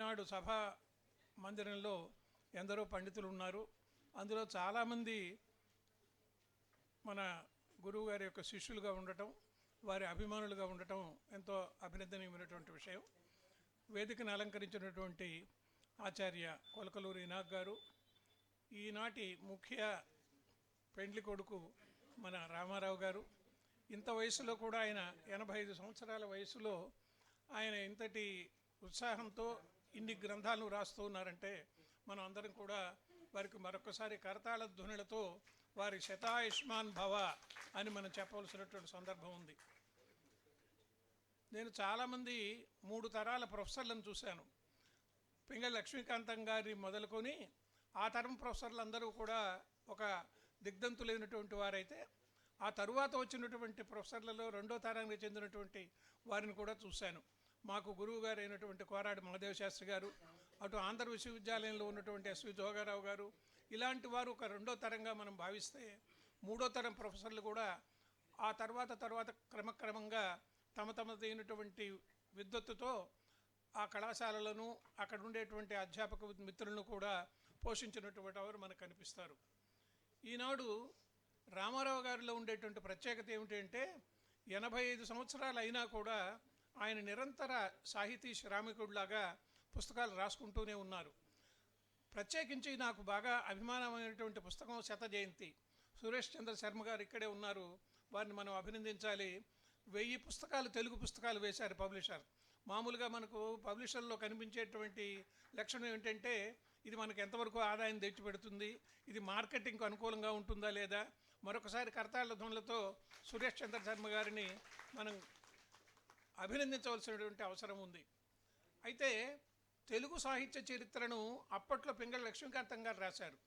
నాడు సభా మందిరంలో ఎందరో పండితులు ఉన్నారు అందులో చాలామంది మన గురువు గారి యొక్క శిష్యులుగా ఉండటం వారి అభిమానులుగా ఉండటం ఎంతో అభినందనీయమైనటువంటి విషయం. వేదికను అలంకరించినటువంటి ఆచార్య కొలకలూరి నాగ్ గారు ఈనాటి ముఖ్య పెండ్లి కొడుకు మన రామారావు గారు. ఇంత వయసులో కూడా ఆయన ఎనభై ఐదు సంవత్సరాల వయసులో ఆయన ఇంతటి ఉత్సాహంతో ఇన్ని గ్రంథాలు రాస్తూ ఉన్నారంటే మనం అందరం కూడా వారికి మరొకసారి కరతాళ ధ్వనులతో వారి శతాయుష్మాన్ భవ అని మనం చెప్పవలసినటువంటి సందర్భం ఉంది. నేను చాలామంది మూడు తరాల ప్రొఫెసర్లను చూశాను. పింగళ లక్ష్మీకాంతం గారి మొదలుకొని ఆ తరం ప్రొఫెసర్లు అందరూ కూడా ఒక దిగ్ధంతులైనటువంటి వారైతే ఆ తరువాత వచ్చినటువంటి ప్రొఫెసర్లలో రెండో తరానికి చెందినటువంటి వారిని కూడా చూశాను. మాకు గురువు గారు అయినటువంటి కోరాడు మహాదేవ శాస్త్రి గారు అటు ఆంధ్ర విశ్వవిద్యాలయంలో ఉన్నటువంటి ఎస్వి జోగారావు గారు ఇలాంటి వారు ఒక రెండో తరంగా మనం భావిస్తే మూడో తరం ప్రొఫెసర్లు కూడా ఆ తర్వాత తర్వాత క్రమక్రమంగా తమ తమదైనటువంటి విద్వత్తుతో ఆ కళాశాలలను అక్కడ ఉండేటువంటి అధ్యాపక మిత్రులను కూడా పోషించినటువంటి వారు మనకు కనిపిస్తారు. ఈనాడు రామారావు గారిలో ఉండేటువంటి ప్రత్యేకత ఏమిటంటే ఎనభై ఐదు సంవత్సరాలు అయినా కూడా ఆయన నిరంతర సాహితీ శ్రామికుడిలాగా పుస్తకాలు రాసుకుంటూనే ఉన్నారు. ప్రత్యేకించి నాకు బాగా అభిమానమైనటువంటి పుస్తకం శత జయంతి. సురేష్ చంద్ర శర్మ గారు ఇక్కడే ఉన్నారు. వారిని మనం అభినందించాలి. వెయ్యి పుస్తకాలు తెలుగు పుస్తకాలు వేశారు పబ్లిషర్. మామూలుగా మనకు పబ్లిషర్లో కనిపించేటువంటి లక్షణం ఏంటంటే ఇది మనకు ఎంతవరకు ఆదాయం తెచ్చిపెడుతుంది ఇది మార్కెటింగ్కు అనుకూలంగా ఉంటుందా లేదా? మరొకసారి కర్తాళ్ళ ధ్వనులతో సురేష్ చంద్ర శర్మ గారిని మనం అభినందించవలసినటువంటి అవసరం ఉంది. అయితే తెలుగు సాహిత్య చరిత్రను అప్పట్లో పింగళ లక్ష్మీకాంతం గారు రాశారు.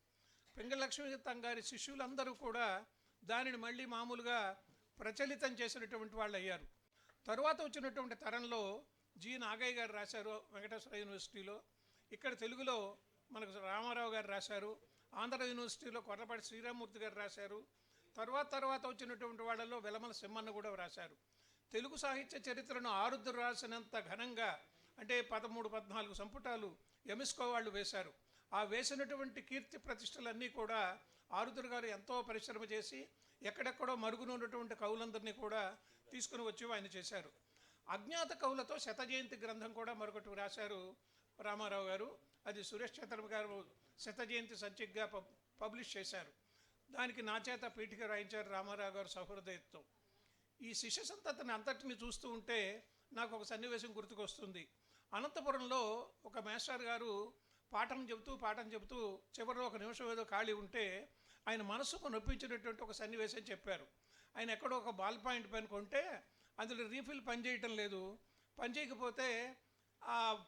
పింగళ లక్ష్మీకాంతం గారి శిష్యులందరూ కూడా దానిని మళ్ళీ మామూలుగా ప్రచలితం చేసినటువంటి వాళ్ళు అయ్యారు. తరువాత వచ్చినటువంటి తరంలో జి నాగయ్య గారు రాశారు వెంకటేశ్వర యూనివర్సిటీలో. ఇక్కడ తెలుగులో మనకు రామారావు గారు రాశారు. ఆంధ్ర యూనివర్సిటీలో కొర్రపాటి శ్రీరామూర్తి గారు రాశారు. తర్వాత తర్వాత వచ్చినటువంటి వాళ్ళలో వెలమల సింహన్న కూడా రాశారు. తెలుగు సాహిత్య చరిత్రను ఆరుద్ర రాసినంత ఘనంగా అంటే పదమూడు పద్నాలుగు సంపుటాలు ఎమిస్కో వాళ్ళు వేశారు. ఆ వేసినటువంటి కీర్తి ప్రతిష్టలన్నీ కూడా ఆరుద్ర గారు ఎంతో పరిశ్రమ చేసి ఎక్కడెక్కడో మరుగున ఉన్నటువంటి కవులందరినీ కూడా తీసుకుని వచ్చి ఆయన చేశారు. అజ్ఞాత కవులతో శత జయంతి గ్రంథం కూడా మరొకటి రాశారు రామారావు గారు. అది సురేష్ చంద్ర గారు శత జయంతి సంచికగా పబ్ పబ్లిష్ చేశారు. దానికి నా చేత పీఠిక రాయించారు రామారావు గారు సహృదయత్వం. ఈ శిష్య సంతతిని అంతటిని చూస్తూ ఉంటే నాకు ఒక సన్నివేశం గుర్తుకొస్తుంది. అనంతపురంలో ఒక మేస్టర్ గారు పాఠం చెబుతూ పాఠం చెబుతూ చివరిలో ఒక నిమిషం ఏదో ఖాళీ ఉంటే ఆయన మనసుకు నొప్పించినటువంటి ఒక సన్నివేశం చెప్పారు. ఆయన ఎక్కడో ఒక బాల్ పాయింట్ పెన్ కొంటే అందులో రీఫిల్ పనిచేయటం లేదు. పనిచేయకపోతే ఆ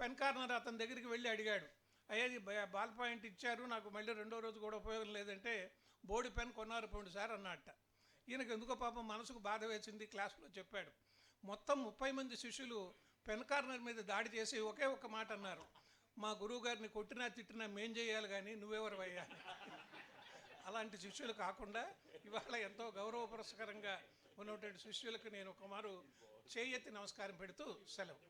పెన్ కార్నర్ అతని దగ్గరికి వెళ్ళి అడిగాడు. అయ్యా బాల్ పాయింట్ ఇచ్చారు నాకు మళ్ళీ రెండో రోజు కూడా ఉపయోగం లేదంటే బోడి పెన్ కొన్నారు పోండి సార్ అన్నట్ట. ఈయనకు ఎందుకో పాపం మనసుకు బాధ వేసింది క్లాసులో చెప్పాడు. మొత్తం ముప్పై మంది శిష్యులు పెన్ కార్నర్ మీద దాడి చేసి ఒకే ఒక్క మాట అన్నారు. మా గురువు గారిని కొట్టినా తిట్టినా మేం చేయాలి కానీ నువ్వెవరు అలాంటి శిష్యులు కాకుండా ఇవాళ ఎంతో గౌరవపురస్కరంగా ఉన్నటువంటి శిష్యులకు నేను కుమారు చేయెత్తి నమస్కారం పెడుతూ సెలవు.